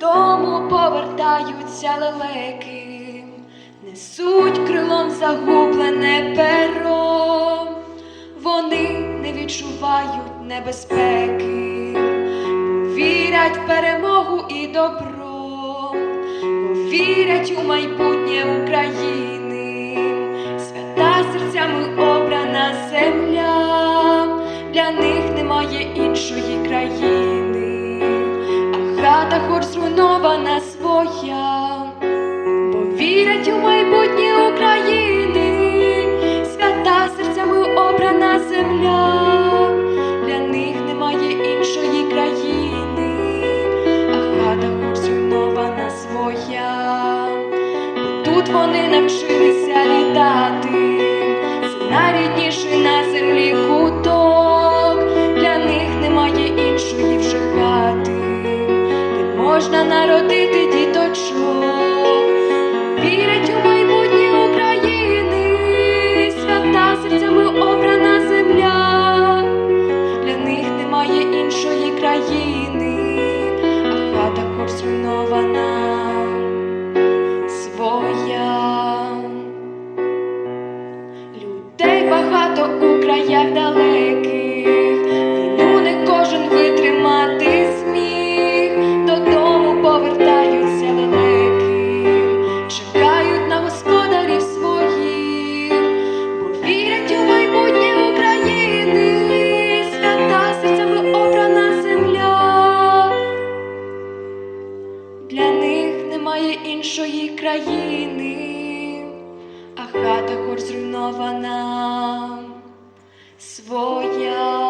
Додому повертаються лелеки, несуть крилом загублене перо, вони не відчувають небезпеки, вірять в перемогу і добро, вірять у майбутнє України, свята серцями обрана земля, для них немає іншої країни, а хата хоч зруйнована своя, бо вірять у майбутнє України, свята серцями обрана земля, для них немає іншої країни, а хата хоч зруйнована своя, тут вони навчилися літати, можна народити діточок, вірять у майбутнє України, свята серцями обрана земля, для них немає іншої країни, а хата хоч зруйнована своя. Людей багато у краях далеких, іншої країни, а хата хор зруйнована своя.